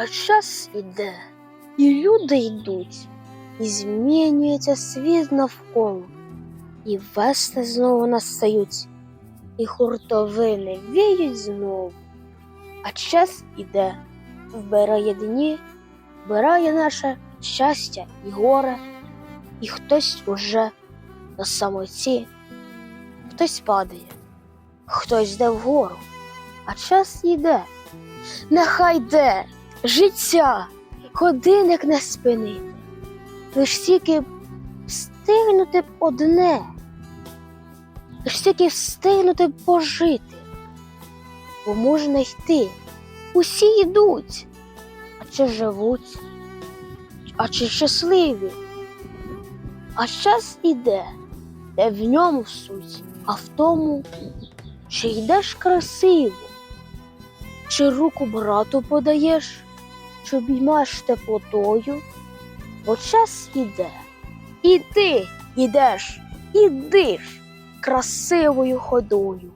А час іде, і люди йдуть, і змінюється світ навколо, і весни знову настають, і хуртовини віють знову. А час іде, вбирає дні, вбирає наше щастя і горе, і хтось уже на самоті, хтось падає, хтось йде вгору, а час йде. Нехай йде життя, годинник не спинити, лиш тільки встигнути б одне, лиш тільки встигнути б пожити, бо можна йти, усі йдуть, а чи живуть, а чи щасливі, а час іде, де в ньому суть, а в тому, чи йдеш красиво. Чи руку брату подаєш, чи обіймаєш теплотою, бо час іде, і ти ідеш, ідиш красивою ходою.